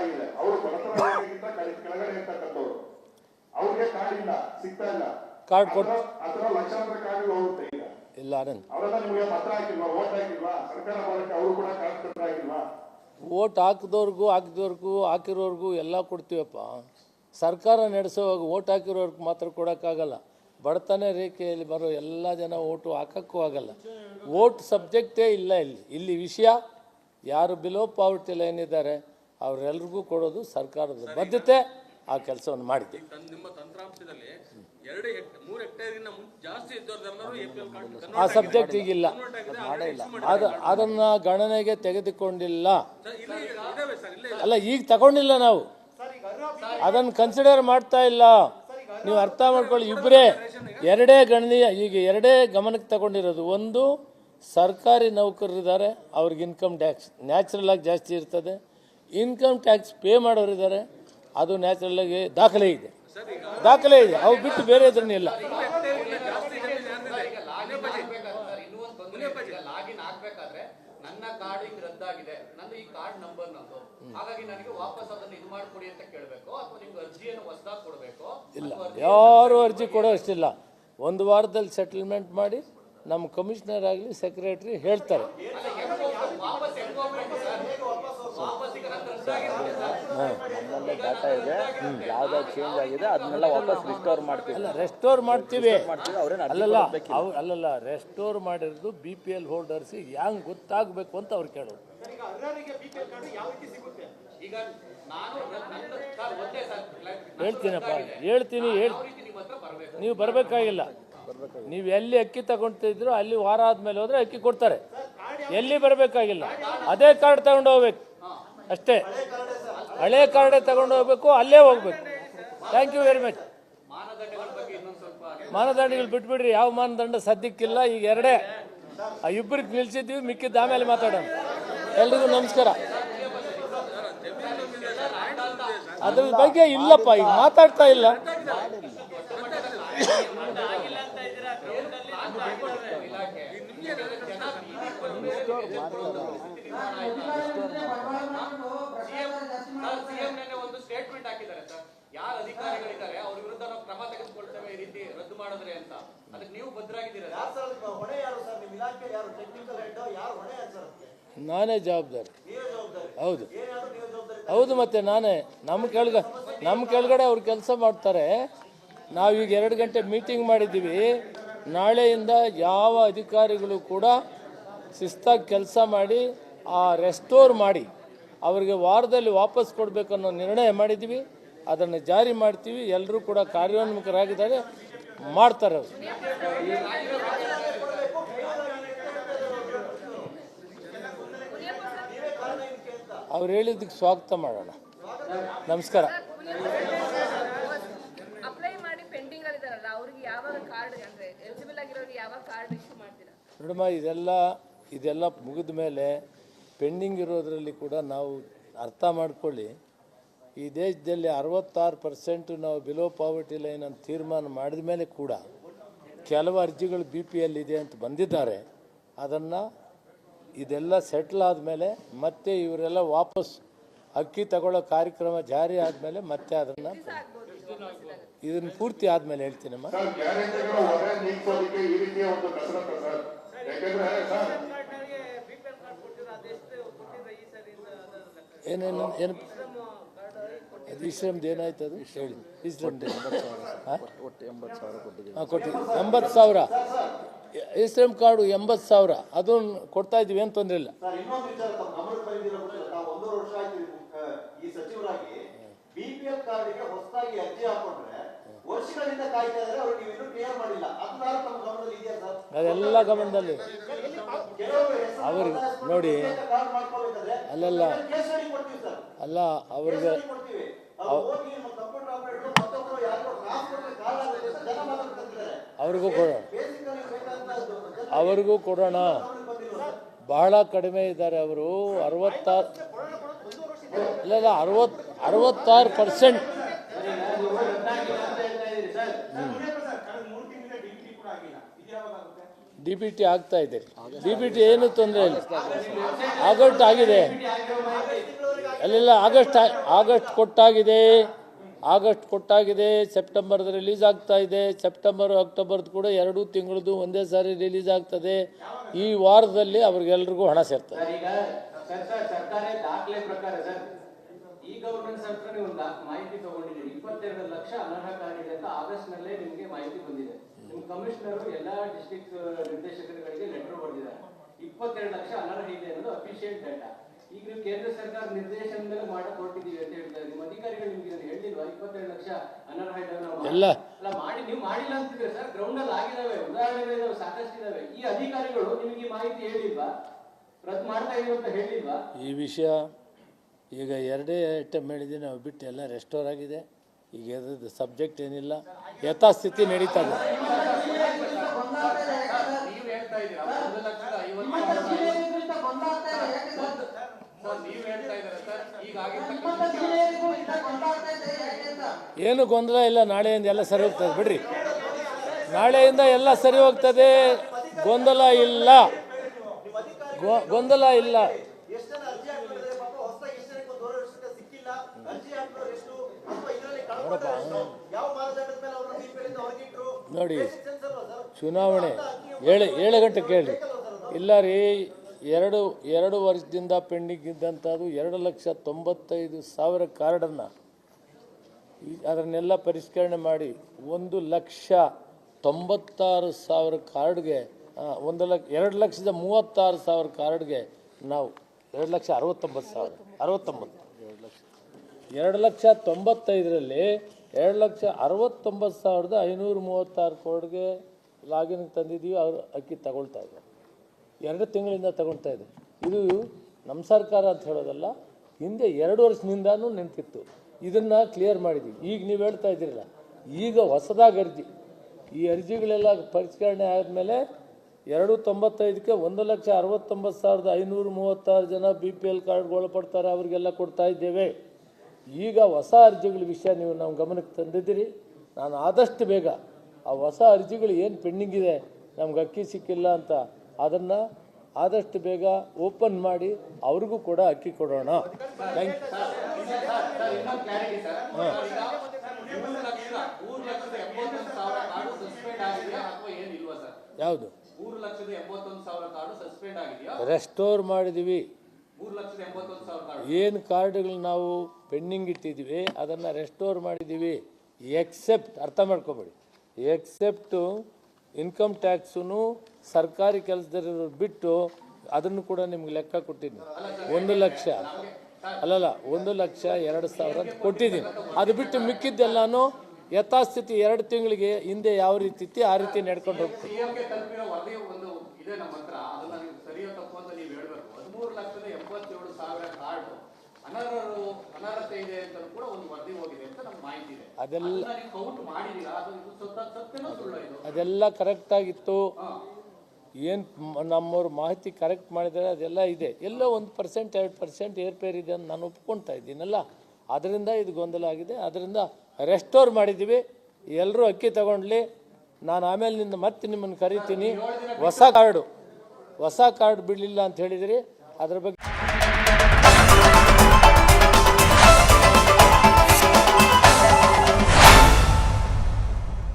ಆಗಿದೆ ಅವರು ಬಡತನ ರೇಖೆಗಿಂತ ಕೆಳ- ಕೆಳಗಡೆ ಇರ್ತಕ್ಕಂಥವ್ರು ಅವ್ರಿಗೆ ಕಾರ್ಡ್ ಇಲ್ಲ ಸಿಗ್ತಾ ಇಲ್ಲ. ಕಾರ್ಡ್ ಕೊಟ್ಟು ಅಥವಾ ಲಕ್ಷಾಂತರ ಕಾರ್ಡ್ಗಳು ಹೋಗುತ್ತೆ ಈಗ. ಇಲ್ಲ ಆನಂದ್ ಅವರೆಲ್ಲ ನಿಮಗೆ ಪತ್ರ ಹಾಕಿಲ್ವಾ? ಓಟ್ ಹಾಕಿಲ್ವಾ? ಸರ್ಕಾರ ಬರೋಕ್ಕೆ ಅವರು ಕೂಡ ಕಾರ್ಡ್ ಪತ್ರ ಹಾಕಿಲ್ವಾ ಓಟ್ ಹಾಕಿದವ್ರಿಗೂ ಹಾಕಿದವ್ರಿಗೂ ಹಾಕಿರೋರ್ಗೂ ಎಲ್ಲ ಕೊಡ್ತೀವಪ್ಪ. ಸರ್ಕಾರ ನಡೆಸೋವಾಗ ಓಟ್ ಹಾಕಿರೋರ್ಗೆ ಮಾತ್ರ ಕೊಡೋಕ್ಕಾಗಲ್ಲ. ಬಡತನ ರೇಖೆಯಲ್ಲಿ ಬರೋ ಎಲ್ಲ ಜನ ಓಟು ಹಾಕೋಕ್ಕೂ ಆಗಲ್ಲ. ಓಟ್ ಸಬ್ಜೆಕ್ಟೇ ಇಲ್ಲ ಇಲ್ಲಿ. ಇಲ್ಲಿ ವಿಷಯ ಯಾರು ಬಿಲೋ ಪಾವರ್ಟಿ ಲೈನ್ ಇದ್ದಾರೆ. ಅವರೆಲ್ರಿಗೂ ಕೊಡೋದು ಸರ್ಕಾರದ ಬದ್ಧತೆ ಆ ಕೆಲಸವನ್ನು ಮಾಡಿದೆ ಆ ಸಬ್ಜೆಕ್ಟ್ ಈಗಿಲ್ಲ ಅದು ಅದನ್ನು ಗಣನೆಗೆ ತೆಗೆದುಕೊಂಡಿಲ್ಲ. ಸರ್ ಇಲ್ಲಿ ಇದಾವೆ ಸರ್ ಇಲ್ಲೇ ಅಲ್ಲ ಈಗ ತಗೊಂಡಿಲ್ಲ ನಾವು. ಅದನ್ನು ಕನ್ಸಿಡರ್ ಮಾಡ್ತಾ ಇಲ್ಲ. ನೀವು ಅರ್ಥ ಮಾಡ್ಕೊಳ್ಳಿ ಇಬ್ಬರೇ ಎರಡೇ ಗಣನೀಯ ಈಗ ಎರಡೇ ಗಮನಕ್ಕೆ ತಗೊಂಡಿರೋದು. ಒಂದು ಸರ್ಕಾರಿ ನೌಕರರಿದ್ದಾರೆ ಅವ್ರಿಗೆ ಇನ್ಕಮ್ ಟ್ಯಾಕ್ಸ್ ನ್ಯಾಚುರಲ್ ಆಗಿ ಜಾಸ್ತಿ ಇರ್ತದೆ. ಇನ್ಕಮ್ ಟ್ಯಾಕ್ಸ್ ಪೇ ಮಾಡೋರಿದ್ದಾರೆ ಅದು ನ್ಯಾಚುರಲ್ ಆಗಿ ದಾಖಲೆ ಇದೆ. ದಾಖಲೆ ಇದೆ, ಅವು ಬಿಟ್ಟು ಬೇರೆ ಇಲ್ಲ. ಇಲ್ಲ, ಯಾರು ಅರ್ಜಿ ಕೊಡೋ ಅಷ್ಟಿಲ್ಲ. ಒಂದು ವಾರದಲ್ಲಿ ಸೆಟಲ್ಮೆಂಟ್ ಮಾಡಿ, ನಮ್ಮ ಕಮಿಷನರ್ ಆಗಲಿ ಸೆಕ್ರೆಟ್ರಿ ಹೇಳ್ತಾರೆ ವಾಪಸ್ ಹೆಂಗ್ ಹೋಗ್ಬೇಕು ಸರ್ ವಾಪಸ್ ಈಗ ನಂದು ರದ್ದಾಗಿದೆ ಸರ್ ನಮ್ಮಲ್ಲೇ ಡಾಟಾ ಇದೆ. ಯಾವ್ದಾವ್ ಚೇಂಜ್ ಆಗಿದೆ ಅದನ್ನೆಲ್ಲ ವಾಪಸ್ ರಿಸ್ಟೋರ್ ಮಾಡ್ತೀವಿ. ಅಲ್ಲ ರೆಸ್ಟೋರ್ ಮಾಡ್ತೀವಿ. ಮಾಡ್ತೀವಿ ಅವ್ರೇನು ಅಲ್ಲಲ್ಲ. ಅವ್ ಅಲ್ಲಲ್ಲ ರೆಸ್ಟೋರ್ ಮಾಡಿರೋದು ಬಿ ಪಿ ಎಲ್ ಹೋಲ್ಡರ್ಸಿಗೆ ಹೆಂಗ್ ಗೊತ್ತಾಗಬೇಕು ಅಂತ ಅವ್ರು ಕೇಳೋದು ಹೇಳ್ತೀನಪ್ಪ. ಹೇಳ್ತೀನಿ ಹೇಳ್ ನೀವು ಬರಬೇಕಾಗಿಲ್ಲ. ನೀವು ಎಲ್ಲಿ ಅಕ್ಕಿ ತಗೊಂತಿದ್ರು ಅಲ್ಲಿ ವಾರ ಆದ್ಮೇಲೆ ಹೋದ್ರೆ ಅಕ್ಕಿ ಕೊಡ್ತಾರೆ. ಎಲ್ಲಿ ಬರಬೇಕಾಗಿಲ್ಲ. ಅದೇ ಕಾರ್ಡ್ ತಗೊಂಡು ಹೋಗ್ಬೇಕು. ಅಷ್ಟೇ. ಹಳೆ ಕಾರ್ಡೇ ತಗೊಂಡು ಹೋಗ್ಬೇಕು, ಅಲ್ಲೇ ಹೋಗ್ಬೇಕು. ಥ್ಯಾಂಕ್ ಯು ವೆರಿ ಮಚ್ ಮಾನದಂಡಗಳ ಬಿಟ್ಬಿಡ್ರಿ, ಯಾವ ಮಾನದಂಡ ಸದ್ಯಕ್ಕಿಲ್ಲ, ಈಗ ಎರಡೇ. ಆ ಇಬ್ಬರಿಗೆ ನಿಲ್ಸಿದ್ದೀವಿ, ಮಿಕ್ಕಿದ್ದ ಆಮೇಲೆ ಮಾತಾಡೋಣ. ಎಲ್ರಿಗೂ ನಮಸ್ಕಾರ. ಅದ್ರ ಬಗ್ಗೆ ಇಲ್ಲಪ್ಪ, ಈಗ ಮಾತಾಡ್ತಾ ಇಲ್ಲ ಸರ್ ಸಿಎಂ ನೆನ್ನೆ ಒಂದು ಸ್ಟೇಟ್ಮೆಂಟ್ ಯಾರ ಯಾರು ಅಧಿಕಾರಿಗಳಿದ್ದಾರೆ ಅವ್ರ ವಿರುದ್ಧ ನಾವು ಕ್ರಮ ತೆಗೆದುಕೊಳ್ತೇವೆ ಈ ರೀತಿ ರದ್ದು ಮಾಡಿದ್ರೆ ಅಂತ. ಅದಕ್ಕೆ ನೀವು ಭದ್ರಾಗಿದ್ದೀರಾ ಸರ್? ಹೊಣೆ ಯಾರು ಸರ್? ನಿಮ್ಮ ಇಲಾಖೆ ಯಾರು ಟೆಕ್ನಿಕಲ್ ಹೆಡ್ ಯಾರು ಹೊಣೆ ಯಾರು ಸರ್ ನಾನೇ ಜವಾಬ್ದಾರಿ. ನೀವೇ ಜವಾಬ್ದಾರಿ. ಹೌದು. ಏನಾದ್ರೂ ನೀವೇ ಜವಾಬ್ದಾರಿ? ಹೌದು ಮತ್ತೆ ನಾನೇ. ನಮ್ಮ ಕೆಳಗ ನಮ್ಮ ಕೆಳಗಡೆ ಅವ್ರು ಕೆಲಸ ಮಾಡ್ತಾರೆ. ನಾವು ಈಗ ಎರಡು ಗಂಟೆ ಮೀಟಿಂಗ್ ಮಾಡಿದ್ದೀವಿ. ನಾಳೆಯಿಂದ ಯಾವ ಅಧಿಕಾರಿಗಳು ಕೂಡ ಶಿಸ್ತಾಗಿ ಕೆಲಸ ಮಾಡಿ ಆ ರೆಸ್ಟೋರ್ ಮಾಡಿ ಅವರಿಗೆ ವಾರದಲ್ಲಿ ವಾಪಸ್ ಕೊಡಬೇಕನ್ನೋ ನಿರ್ಣಯ ಮಾಡಿದ್ದೀವಿ. ಅದನ್ನು ಜಾರಿ ಮಾಡ್ತೀವಿ ಎಲ್ಲರೂ ಕೂಡ ಕಾರ್ಯೋನ್ಮುಖರಾಗಿದ್ದಾರೆ ಮಾಡ್ತಾರೆ ಅವರು. ಅವ್ರು ಹೇಳಿದ್ದಕ್ಕೆ ಸ್ವಾಗತ ಮಾಡೋಣ. ನಮಸ್ಕಾರ. ನೋಡಮ್ಮ ಇದೆಲ್ಲ ಇದೆಲ್ಲ ಮುಗಿದ ಮೇಲೆ ಪೆಂಡಿಂಗ್ ಇರೋದರಲ್ಲಿ ಕೂಡ ನಾವು ಅರ್ಥ ಮಾಡ್ಕೊಳ್ಳಿ. ಈ ದೇಶದಲ್ಲಿ ಅರವತ್ತಾರು ಪರ್ಸೆಂಟು ನಾವು ಬಿಲೋ ಪಾವರ್ಟಿ ಲೈನ್ ಅಂತ ತೀರ್ಮಾನ ಮಾಡಿದ ಮೇಲೆ ಕೂಡ ಕೆಲವು ಅರ್ಜಿಗಳು ಬಿ ಪಿ ಎಲ್ ಇದೆ ಅಂತ ಬಂದಿದ್ದಾರೆ. ಅದನ್ನು ಇದೆಲ್ಲ ಸೆಟ್ಲ್ ಆದಮೇಲೆ ಮತ್ತೆ ಇವರೆಲ್ಲ ವಾಪಸ್ ಅಕ್ಕಿ ತಗೊಳ್ಳೋ ಕಾರ್ಯಕ್ರಮ ಜಾರಿ ಆದಮೇಲೆ ಮತ್ತೆ ಅದನ್ನು ಇದನ್ನು ಪೂರ್ತಿ ಆದಮೇಲೆ ಹೇಳ್ತೀನಮ್ಮ ಸರ್ ಗ್ಯಾರಂಟಿಗಳ ಹೊರೆ ನೀಗಿಸೋದಕ್ಕೆ ಈ ರೀತಿಯ ಒಂದು ಕಸರತ್ತು ಸರ್. ಯಾಕೆಂದ್ರೆ ಸರ್ ಏನೇನು ಏನು? ಅದು ಇಶ್ರಮ್ದು ಏನಾಯ್ತು ಅದು? ಹೇಳಿ ಇಶ್ರಮ್ದು ಹಾಂ? ಒಟ್ಟು ಎಂಬತ್ತು ಸಾವಿರ ಕೊಟ್ಟಿದ್ದೀವಿ. ಎಂಬತ್ತು ಸಾವಿರ. ಇಶ್ರಮ್ ಕಾರ್ಡು ಎಂಬತ್ತು ಸಾವಿರ. ಅದನ್ನು ಕೊಡ್ತಾ ಇದ್ದೀವಿ ಏನು ತೊಂದರೆ ಇಲ್ಲ. ಸರ್ ಇನ್ನೊಂದು ವಿಚಾರ ತಮ್ಮ ಗಮನಕ್ಕೆ ಬಂದಿರೋ ಕೂಡ ತಾವು ವರ್ಷ ಆಯ್ತು ಈ ಸಚಿವರಾಗಿ. ಬಿಪಿಎಲ್ ಕಾರ್ಡ್ಗೆ ಹೊಸದಾಗಿ ಅರ್ಜಿ ಹಾಕೊಂಡ್ರೆ ವರ್ಷಗಳಿಂದ ಕಾಯ್ತಾ ಇದ್ದಾರೆ ಅವ್ರಿಗೆ ನೀವು ಇನ್ನೂ ಕ್ಲಿಯರ್ ಮಾಡಿಲ್ಲ ಅದನ್ನಾರು ತಮ್ಮ ಗಮನದಲ್ಲಿ ಇದೆಯಾ ಸರ್? ಅದೆಲ್ಲ ಗಮನದಲ್ಲಿ. ಅವ್ರಿಗೆ ನೋಡಿ. ಅಲ್ಲೆಲ್ಲ. ಅಲ್ಲ ಅವ್ರಿಗೆ ಅವ್ರಿಗೂ ಕೊಡ ಅವ್ರಿಗೂ ಕೊಡೋಣ. ಬಹಳ ಕಡಿಮೆ ಇದ್ದಾರೆ ಅವರು. ಅರವತ್ತಾರು ಇಲ್ಲ ಇಲ್ಲ ಅರವತ್ತು ಅರವತ್ತಾರು ಪರ್ಸೆಂಟ್ ಡಿ ಬಿ ಟಿ ಆಗ್ತಾ ಇದೆ. ಡಿ ಬಿ ಟಿ ಏನು ತೊಂದರೆ ಇಲ್ಲ. ಆಗಸ್ಟ್ ಆಗಿದೆ. ಅಲ್ಲೆಲ್ಲ ಆಗಸ್ಟ್ ಆಗಸ್ಟ್ ಕೊಟ್ಟಾಗಿದೆ. ಆಗಸ್ಟ್ ಕೊಟ್ಟಾಗಿದೆ. ಸೆಪ್ಟೆಂಬರ್ದು ರಿಲೀಸ್ ಆಗ್ತಾ ಇದೆ. ಸೆಪ್ಟೆಂಬರ್, ಅಕ್ಟೋಬರ್ದು ಕೂಡ ಎರಡು ತಿಂಗಳದು ಒಂದೇ ಸಾರಿ ರಿಲೀಸ್ ಆಗ್ತದೆ. ಈ ವಾರದಲ್ಲಿ ಅವ್ರಿಗೆಲ್ರಿಗೂ ಹಣ ಸೇರ್ತದೆ. ಈ ಗವರ್ನೆನ್ಸ್ ಹತ್ರ ನೀವು ಮಾಹಿತಿ ತಗೊಂಡಿದ್ದೀರಿ. ಇಪ್ಪತ್ತೆರಡು ಲಕ್ಷ ಅನರ್ಹಕಾರಿದೆ ಅಂತ ಆಗಸ್ಟ್ ನಲ್ಲೇ ನಿಮಗೆ ಮಾಹಿತಿ ಬಂದಿದೆ. ನಿಮ್ಮ ಕಮಿಷನರ್ ಎಲ್ಲಾ ಡಿಸ್ಟ್ರಿಕ್ಟ್ ನಿರ್ದೇಶಕರುಗಳಿಗೆ ಲೆಟರ್ ಬರೆದಿದ್ದಾರೆ ಇಪ್ಪತ್ತೆರಡು ಲಕ್ಷ ಅನರ್ಹ ಇದೆ ಅನ್ನೋದು ಅಫಿಷಿಯಲ್ ಡೇಟಾ ಈಗ ನೀವು ಕೇಂದ್ರ ಸರ್ಕಾರ ನಿರ್ದೇಶನದಲ್ಲಿ ಮಾಡಕ್ ಹೊರಟಿದ್ದೀವಿ ಅಂತ ಹೇಳ್ತಾರೆ. ನಿಮ್ಮ ಅಧಿಕಾರಿಗಳು ನಿಮ್ಗೆ ಹೇಳಿಲ್ವಾ? ಇಪ್ಪತ್ತೆರಡು ಲಕ್ಷ ಅನರ್ಹ ಇದ್ದಾವೆ ನಾವು ಮಾಡಿ- ಎಲ್ಲ. ಅಲ್ಲ ಮಾಡಿ ನೀವು ಮಾಡಿಲ್ಲ ಅಂತಿದ್ರೆ ಸರ್? ಗ್ರೌಂಡ್ ಅಲ್ಲಿ ಆಗಿದಾವೆ. ಉದಾಹರಣೆಗಳಿದಾವೆ ಸಾಕಷ್ಟು ಇದಾವೆ. ಈ ಅಧಿಕಾರಿಗಳು ನಿಮಗೆ ಮಾಹಿತಿ ಹೇಳಿಲ್ವಾ? ರದ್ದು ಮಾಡ್ತಾ ಇದ್ರು ಅಂತ ಹೇಳಿಲ್ವಾ? ಈ ವಿಷಯ ಈಗ ಎರಡೇ ಐಟಮ್ ಹೇಳಿದ್ದೀನಿ ನಾವು ಬಿಟ್ಟು ಎಲ್ಲ ರೆಸ್ಟೋರ್ ಆಗಿದೆ. ಈಗ ಅದ್ರದ್ದು ಸಬ್ಜೆಕ್ಟ್ ಏನಿಲ್ಲ, ಯಥಾಸ್ಥಿತಿ ನಡೀತಾ ಇದೆ. ನೀವು ಹೇಳ್ತಾ ಇದ್ದೀರಾ ಒಂದು ಲಕ್ಷದ ಐವತ್ತು ಸರ್ ನೀವು ಹೇಳ್ತಾ ಇದ್ದೀರಾ ಸರ್ ಈಗ ಆಗಿರ್ತಕ್ಕಂಥ ಏನು ಗೊಂದಲ ಇಲ್ಲ, ನಾಳೆಯಿಂದ ಎಲ್ಲ ಸರಿ ಹೋಗ್ತದೆ, ಬಿಡ್ರಿ. ನಾಳೆಯಿಂದ ಎಲ್ಲ ಸರಿ ಹೋಗ್ತದೆ, ಗೊಂದಲ ಇಲ್ಲ. ಗೊಂದಲ ಇಲ್ಲ. ನೋಡಿ ಚುನಾವಣೆ ಏಳು ಏಳು ಗಂಟೆ ಕೇಳಿ. ಇಲ್ಲ ರೀ ಎರಡು ಎರಡು ವರ್ಷದಿಂದ ಪೆಂಡಿಂಗ್ ಇದ್ದಂಥದ್ದು ಎರಡು ಲಕ್ಷ ತೊಂಬತ್ತೈದು ಸಾವಿರ ಕಾರ್ಡನ್ನು. ಅದನ್ನೆಲ್ಲ ಪರಿಷ್ಕರಣೆ ಮಾಡಿ ಒಂದು ಲಕ್ಷ ತೊಂಬತ್ತಾರು ಸಾವಿರ ಕಾರ್ಡ್ಗೆ ಒಂದು ಲಕ್ಷ ಎರಡು ಲಕ್ಷದ ಮೂವತ್ತಾರು ಸಾವಿರ ಕಾರ್ಡ್ಗೆ ನಾವು ಎರಡು ಲಕ್ಷ ಅರವತ್ತೊಂಬತ್ತು ಸಾವಿರ ಅರವತ್ತೊಂಬತ್ತು. ಎರಡು ಲಕ್ಷ ತೊಂಬತ್ತೈದರಲ್ಲಿ ಎರಡು ಲಕ್ಷ ಅರವತ್ತೊಂಬತ್ತು ಸಾವಿರದ ಐನೂರ ಮೂವತ್ತಾರು ಕೋಡ್ಗೆ ಲಾಗಿನ್ ತಂದಿದ್ದೀವಿ, ಅವರು ಅಕ್ಕಿ ತಗೊಳ್ತಾ ಇದ್ದಾರೆ. ಎರಡು ತಿಂಗಳಿಂದ ತಗೊಳ್ತಾ ಇದೆ. ಇದು ನಮ್ಮ ಸರ್ಕಾರ ಅಂತ ಹೇಳೋದಲ್ಲ, ಹಿಂದೆ ಎರಡು ವರ್ಷದಿಂದನೂ ನಿಂತಿತ್ತು. ಇದನ್ನು ಕ್ಲಿಯರ್ ಮಾಡಿದ್ದೀವಿ. ಈಗ ನೀವು ಹೇಳ್ತಾ ಇದ್ದೀರಲ್ಲ, ಈಗ ಹೊಸದಾಗಿ ಅರ್ಜಿ. ಈ ಅರ್ಜಿಗಳೆಲ್ಲ ಪರಿಷ್ಕರಣೆ ಆದಮೇಲೆ ಎರಡು ತೊಂಬತ್ತೈದಕ್ಕೆ ಒಂದು ಲಕ್ಷ ಅರವತ್ತೊಂಬತ್ತು ಸಾವಿರದ ಐನೂರು ಮೂವತ್ತಾರು ಜನ ಬಿ ಪಿ ಎಲ್ ಕಾರ್ಡ್ಗೆ ಒಳಪಡ್ತಾರೆ ಅವರಿಗೆಲ್ಲ ಕೊಡ್ತಾ ಇದ್ದೇವೆ. ಈಗ ಹೊಸ ಅರ್ಜಿಗಳ ವಿಷಯ ನೀವು ನಾವು ಗಮನಕ್ಕೆ ತಂದಿದ್ದೀರಿ. ನಾನು ಆದಷ್ಟು ಬೇಗ ಆ ಹೊಸ ಅರ್ಜಿಗಳು ಏನು ಪೆಂಡಿಂಗ್ ಇದೆ ನಮ್ಗೆ ಅಕ್ಕಿ ಸಿಕ್ಕಿಲ್ಲ ಅಂತ ಅದನ್ನು ಆದಷ್ಟು ಬೇಗ ಓಪನ್ ಮಾಡಿ ಅವ್ರಿಗೂ ಕೂಡ ಅಕ್ಕಿ ಕೊಡೋಣ. ಯಾವುದು? ರೆಸ್ಟೋರ್ ಮಾಡಿದ್ದೀವಿ ಏನು ಕಾರ್ಡ್ಗಳು ನಾವು ಪೆಂಡಿಂಗ್ ಇಟ್ಟಿದ್ದೀವಿ ಅದನ್ನು ರೆಸ್ಟೋರ್ ಮಾಡಿದ್ದೀವಿ. ಎಕ್ಸೆಪ್ಟ್ ಅರ್ಥ ಮಾಡ್ಕೊಬೇಡಿ. ಎಕ್ಸೆಪ್ಟು ಇನ್ಕಮ್ ಟ್ಯಾಕ್ಸೂ ಸರ್ಕಾರಿ ಕೆಲಸದಲ್ಲಿರೋ ಬಿಟ್ಟು ಅದನ್ನು ಕೂಡ ನಿಮ್ಗೆ ಲೆಕ್ಕ ಕೊಟ್ಟಿದ್ದೀನಿ. ಒಂದು ಲಕ್ಷ. ಅಲ್ಲಲ್ಲ ಒಂದು ಲಕ್ಷ ಎರಡು ಸಾವಿರ ಅಂತ ಕೊಟ್ಟಿದ್ದೀನಿ. ಅದು ಬಿಟ್ಟು ಮಿಕ್ಕಿದ್ದೆಲ್ಲನೂ ಯಥಾಸ್ಥಿತಿ ಎರಡು ತಿಂಗಳಿಗೆ ಹಿಂದೆ ಯಾವ ರೀತಿ ಇತ್ತು ಆ ರೀತಿ ನಡ್ಕೊಂಡು ಹೋಗ್ತೀವಿ ಸಿಎಂಗೆ ತಲುಪಿರೋ ವರದಿ ಒಂದು ಇದೆ ನಮ್ಮ ಹತ್ರ ಅದನ್ನ ನೀವು ಸರಿಯೋ ತಪ್ಪು ಅಂತ ನೀವು ಹೇಳ್ಬೇಕು ಹದಿಮೂರು ಲಕ್ಷದ ಎಂಬತ್ತೇಳು ಸಾವಿರ ಕಾರ್ಡ್ ಅನರ್ಹರು ಅನರ್ಹತೆ ಇದೆ ಅಂತ ಕೂಡ ಒಂದು ವರದಿ ಹೋಗಿದೆ ಅಂತ ನಮ್ಗೆ ಮಾಹಿತಿ ಇದೆ. ಅದೆಲ್ಲ ಅದನ್ನ ಆಗಿತ್ತು ಕೌಂಟ್ ಮಾಡಿದೀರಾ ಅದು ಇದು ಸತ್ತ ಸತ್ಯನೋ ಸುಳ್ಳು ಇದು? ಅದೆಲ್ಲ ಕರೆಕ್ಟಾಗಿತ್ತು ಏನು ನಮ್ಮವ್ರು ಮಾಹಿತಿ ಕರೆಕ್ಟ್ ಮಾಡಿದ್ದಾರೆ ಅದೆಲ್ಲ ಇದೆ. ಎಲ್ಲೋ ಒಂದು ಪರ್ಸೆಂಟ್ ಎರಡು ಪರ್ಸೆಂಟ್ ಏರ್ಪೇರ್ ಇದೆ ಅಂತ ನಾನು ಒಪ್ಕೊಳ್ತಾ ಇದ್ದೀನಲ್ಲ. ಅದರಿಂದ ಇದು ಗೊಂದಲ ಆಗಿದೆ. ಅದರಿಂದ ರೆಸ್ಟೋರ್ ಮಾಡಿದ್ದೀವಿ. ಎಲ್ಲರೂ ಅಕ್ಕಿ ತಗೊಂಡ್ಲಿ. ನಾನು ಆಮೇಲೆ ನಿಂದ ಮತ್ತೆ ನಿಮ್ಮನ್ನು ಕರಿತೀನಿ. ಹೊಸ ಕಾರ್ಡು ಹೊಸ ಕಾರ್ಡ್ ಬಿಡಲಿಲ್ಲ ಅಂತ ಹೇಳಿದಿರಿ. ಅದ್ರ ಬಗ್ಗೆ